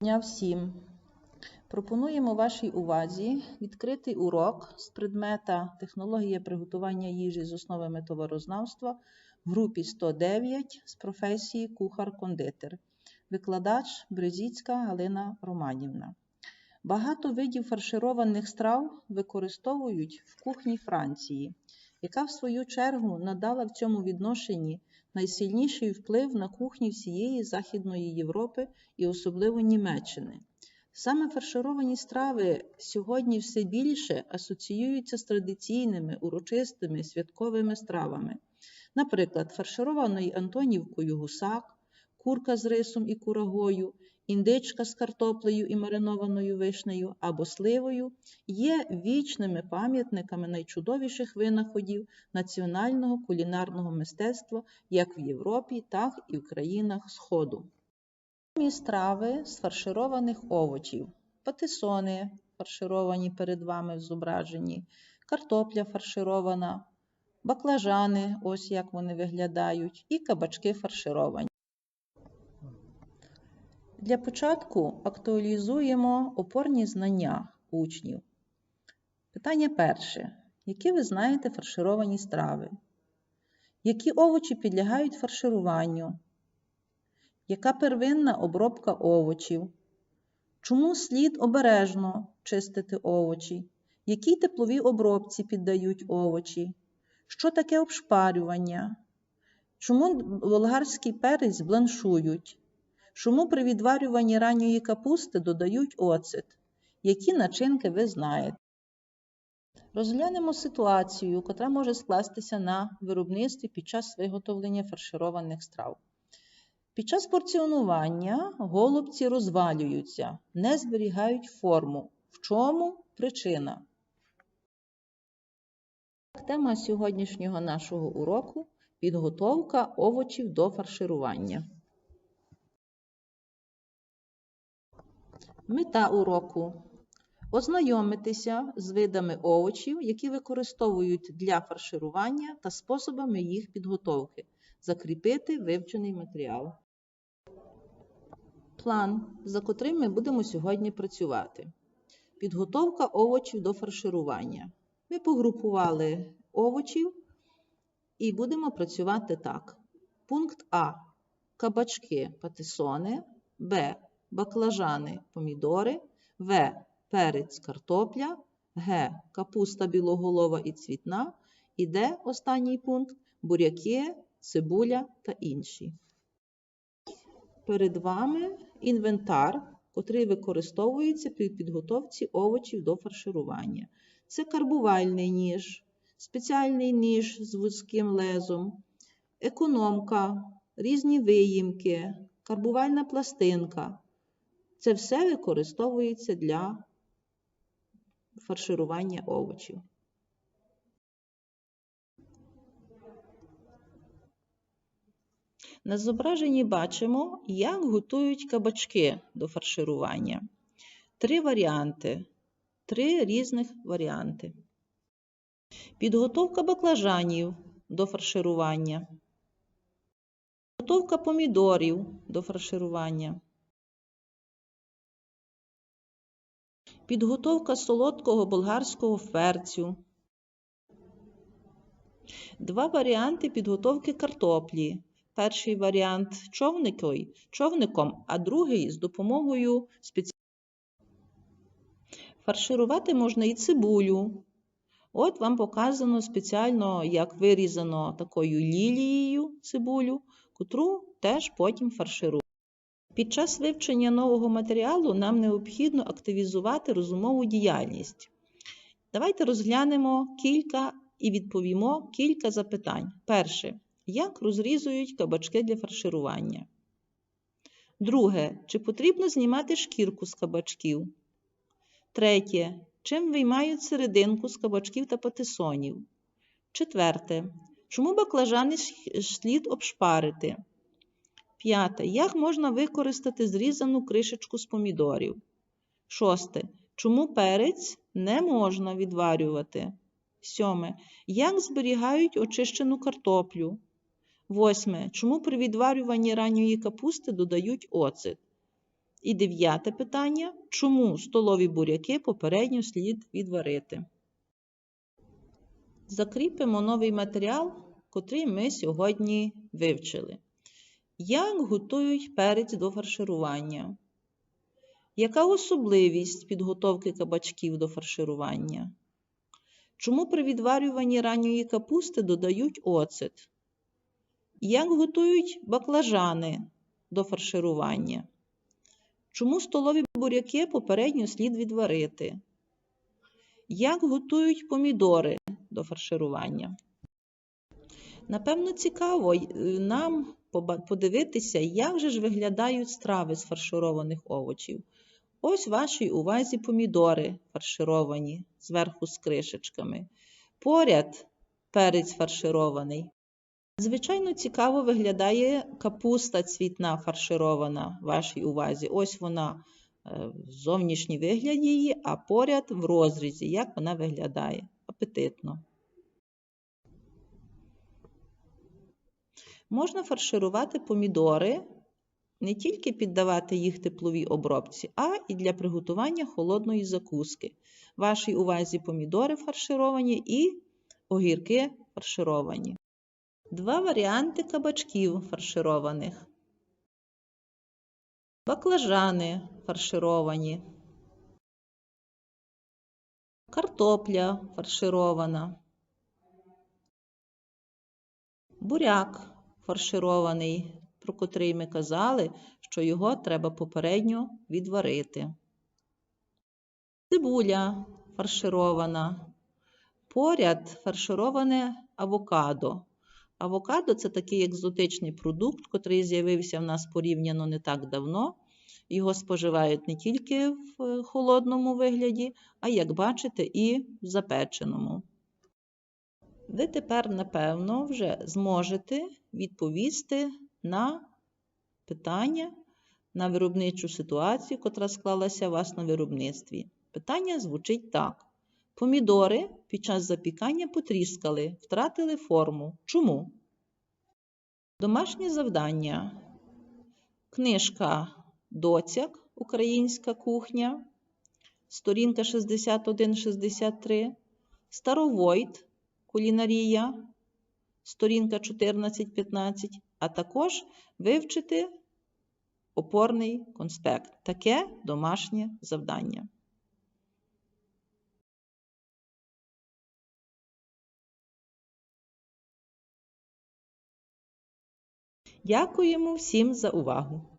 Дня всім! Пропонуємо вашій увазі відкритий урок з предмета Технологія приготування їжі з основами товарознавства в групі 109 з професії кухар-кондитер. Викладач Брезіцька Галина Романівна. Багато видів фаршированих страв використовують в кухні Франції, яка в свою чергу надала в цьому відношенні найсильніший вплив на кухні всієї Західної Європи і особливо Німеччини. Саме фаршировані страви сьогодні все більше асоціюються з традиційними урочистими святковими стравами. Наприклад, фаршированою Антонівкою гусак, курка з рисом і курагою, індичка з картоплею і маринованою вишнею або сливою є вічними пам'ятниками найчудовіших винаходів національного кулінарного мистецтва як в Європі, так і в країнах Сходу. Страви з фаршированих овочів, патисони фаршировані перед вами в зображенні, картопля фарширована, баклажани, ось як вони виглядають, і кабачки фаршировані. Для початку актуалізуємо опорні знання учнів. Питання перше. Які ви знаєте фаршировані страви? Які овочі підлягають фаршируванню? Яка первинна обробка овочів? Чому слід обережно чистити овочі? Якій тепловій обробці піддають овочі? Що таке обшпарювання? Чому болгарський перець бланшують? Чому при відварюванні ранньої капусти додають оцет? Які начинки ви знаєте? Розглянемо ситуацію, яка може скластися на виробництві під час виготовлення фаршированих страв. Під час порціонування голубці розвалюються, не зберігають форму. В чому причина? Тема сьогоднішнього нашого уроку підготовка овочів до фарширування. Мета уроку ознайомитися з видами овочів, які використовують для фарширування та способами їх підготовки, закріпити вивчений матеріал. План, за котрим ми будемо сьогодні працювати. Підготовка овочів до фарширування. Ми погрупували овочів і будемо працювати так. Пункт А. Кабачки, патисони, Б. Баклажани, помідори, В. Перець, картопля, Г. Капуста білоголова і цвітна. І Д. Останній пункт буряки, цибуля та інші. Перед вами інвентар, котрий використовується при підготовці овочів до фарширування. Це карбувальний ніж, спеціальний ніж з вузьким лезом, економка, різні виїмки, карбувальна пластинка. Це все використовується для фарширування овочів. На зображенні бачимо, як готують кабачки до фарширування. Три варіанти. Три різних варіанти. Підготовка баклажанів до фарширування. Підготовка помідорів до фарширування. Підготовка солодкого болгарського ферцю. Два варіанти підготовки картоплі. Перший варіант човником, а другий з допомогою спеціального. Фарширувати можна і цибулю. От вам показано спеціально, як вирізано такою лілією цибулю, котру теж потім фарширують. Під час вивчення нового матеріалу нам необхідно активізувати розумову діяльність. Давайте розглянемо кілька і відповімо кілька запитань. Перше. Як розрізують кабачки для фарширування? Друге. Чи потрібно знімати шкірку з кабачків? Третє. Чим виймають серединку з кабачків та патисонів? Четверте. Чому баклажани слід обшпарити? П'яте. Як можна використати зрізану кришечку з помідорів? Шосте. Чому перець не можна відварювати? Сьоме. Як зберігають очищену картоплю? Восьме. Чому при відварюванні ранньої капусти додають оцет? І дев'яте питання. Чому столові буряки попередньо слід відварити? Закріпимо новий матеріал, котрий ми сьогодні вивчили. Як готують перець до фарширування? Яка особливість підготовки кабачків до фарширування? Чому при відварюванні ранньої капусти додають оцет? Як готують баклажани до фарширування? Чому столові буряки попередньо слід відварити? Як готують помідори до фарширування? Напевно, цікаво е, нам подивитися, як же ж виглядають страви з фаршированих овочів. Ось вашій увазі помідори фаршировані зверху з кришечками. Поряд перець фарширований. Звичайно, цікаво виглядає капуста цвітна фарширована вашій увазі. Ось вона е, в зовнішній вигляд її, а поряд в розрізі, як вона виглядає. Апетитно. Можна фарширувати помідори, не тільки піддавати їх тепловій обробці, а і для приготування холодної закуски. Вашій увазі помідори фаршировані і огірки фаршировані. Два варіанти кабачків фаршированих. Баклажани фаршировані. Картопля фарширована. Буряк фарширований, про котрий ми казали, що його треба попередньо відварити. Цибуля фарширована. Поряд фаршироване авокадо. Авокадо це такий екзотичний продукт, котрий з'явився в нас порівняно не так давно. Його споживають не тільки в е, холодному вигляді, а як бачите, і в запеченому. Ви тепер, напевно, вже зможете відповісти на питання на виробничу ситуацію, котра склалася у вас на виробництві. Питання звучить так. Помідори під час запікання потріскали, втратили форму. Чому? Домашнє завдання. Книжка Доцяк Українська кухня. Сторінка 61-63. Старовойт Кулінарія. Сторінка 14-15. А також вивчити опорний конспект. Таке домашнє завдання. Дякуємо всім за увагу!